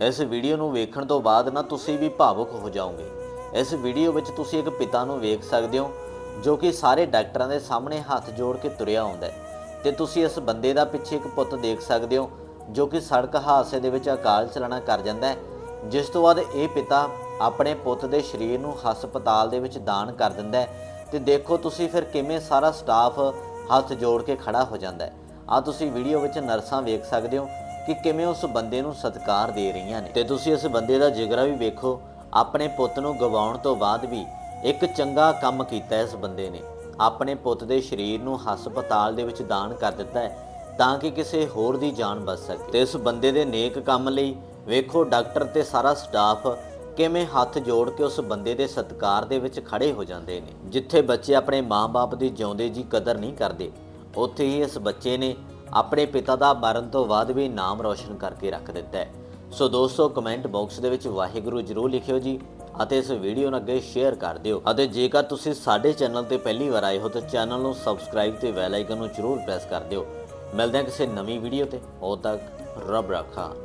ਇਸ ਵੀਡੀਓ ਨੂੰ ਵੇਖਣ ਤੋਂ ਬਾਅਦ ਨਾ ਤੁਸੀਂ ਵੀ ਭਾਵੁਕ ਹੋ ਜਾਓਗੇ। ਇਸ ਵੀਡੀਓ ਵਿੱਚ ਤੁਸੀਂ ਇੱਕ ਪਿਤਾ ਨੂੰ ਵੇਖ ਸਕਦੇ ਹੋ, ਜੋ ਕਿ ਸਾਰੇ ਡਾਕਟਰਾਂ ਦੇ ਸਾਹਮਣੇ ਹੱਥ ਜੋੜ ਕੇ ਤੁਰਿਆ ਆਉਂਦਾ ਹੈ। ਤੇ ਤੁਸੀਂ ਇਸ ਬੰਦੇ ਦਾ ਪਿੱਛੇ ਇੱਕ ਪੁੱਤ ਦੇਖ ਸਕਦੇ ਹੋ, ਜੋ ਕਿ ਸੜਕ ਹਾਦਸੇ ਦੇ ਵਿੱਚ ਅਕਾਲ ਚਲਾਣਾ ਕਰ ਜਾਂਦਾ ਹੈ। ਜਿਸ ਤੋਂ ਬਾਅਦ ਇਹ ਪਿਤਾ ਆਪਣੇ ਪੁੱਤ ਦੇ ਸਰੀਰ ਨੂੰ ਹਸਪਤਾਲ ਦੇ ਵਿੱਚ ਦਾਨ ਕਰ ਦਿੰਦਾ ਹੈ। ਤੇ ਦੇਖੋ ਤੁਸੀਂ ਫਿਰ ਕਿਵੇਂ ਸਾਰਾ ਸਟਾਫ ਹੱਥ ਜੋੜ ਕੇ ਖੜਾ ਹੋ ਜਾਂਦਾ ਹੈ। ਆ ਤੁਸੀਂ ਵੀਡੀਓ ਵਿੱਚ ਨਰਸਾਂ ਵੇਖ ਸਕਦੇ ਹੋ ਕਿ ਕਿਵੇਂ ਉਸ ਬੰਦੇ ਨੂੰ ਸਤਿਕਾਰ ਦੇ ਰਹੀਆਂ ਨੇ। ਤੇ ਤੁਸੀਂ ਇਸ ਬੰਦੇ ਦਾ ਜਿਗਰਾ ਵੀ ਵੇਖੋ, ਆਪਣੇ ਪੁੱਤ ਨੂੰ ਗਵਾਉਣ ਤੋਂ ਬਾਅਦ ਵੀ ਇੱਕ ਚੰਗਾ ਕੰਮ ਕੀਤਾ ਇਸ ਬੰਦੇ ਨੇ। ਆਪਣੇ ਪੁੱਤ ਦੇ ਸਰੀਰ ਨੂੰ ਹਸਪਤਾਲ ਦੇ ਵਿੱਚ ਦਾਨ ਕਰ ਦਿੱਤਾ ਹੈ ਤਾਂ ਕਿ ਕਿਸੇ ਹੋਰ ਦੀ ਜਾਨ ਬਚ ਸਕੇ। ਤੇ ਇਸ ਬੰਦੇ ਦੇ ਨੇਕ ਕੰਮ ਲਈ ਵੇਖੋ ਡਾਕਟਰ ਤੇ ਸਾਰਾ ਸਟਾਫ ਕਿਵੇਂ ਹੱਥ ਜੋੜ ਕੇ ਉਸ ਬੰਦੇ ਦੇ ਸਤਿਕਾਰ ਦੇ ਵਿੱਚ ਖੜੇ ਹੋ ਜਾਂਦੇ ਨੇ। ਜਿੱਥੇ ਬੱਚੇ ਆਪਣੇ ਮਾਂ-ਬਾਪ ਦੀ ਜਿਉਂਦੇ ਜੀ ਕਦਰ ਨਹੀਂ ਕਰਦੇ, ਉੱਥੇ ਹੀ ਇਸ ਬੱਚੇ ਨੇ ਆਪਣੇ ਪਿਤਾ ਦਾ ਮਰਨ ਤੋਂ ਬਾਅਦ ਵੀ ਨਾਮ ਰੌਸ਼ਨ ਕਰਕੇ ਰੱਖ ਦਿੱਤਾ ਹੈ। ਸੋ ਦੋਸਤੋ, ਕਮੈਂਟ ਬਾਕਸ ਦੇ ਵਿੱਚ ਵਾਹਿਗੁਰੂ ਜਰੂਰ ਲਿਖਿਓ ਜੀ ਅਤੇ ਇਸ ਵੀਡੀਓ ਨੂੰ ਅੱਗੇ ਸ਼ੇਅਰ ਕਰ ਦਿਓ। ਅਤੇ ਜੇਕਰ ਤੁਸੀਂ ਸਾਡੇ ਚੈਨਲ ਤੇ ਪਹਿਲੀ ਵਾਰ ਆਏ ਹੋ ਤਾਂ ਚੈਨਲ ਨੂੰ ਸਬਸਕ੍ਰਾਈਬ ਤੇ ਬੈਲ ਆਈਕਨ ਨੂੰ ਜਰੂਰ ਪ੍ਰੈਸ ਕਰ ਦਿਓ। ਮਿਲਦੇ ਹਾਂ ਕਿਸੇ ਨਵੀਂ ਵੀਡੀਓ ਤੇ। ਉਦੋਂ ਤੱਕ ਰੱਬ ਰਾਖਾ।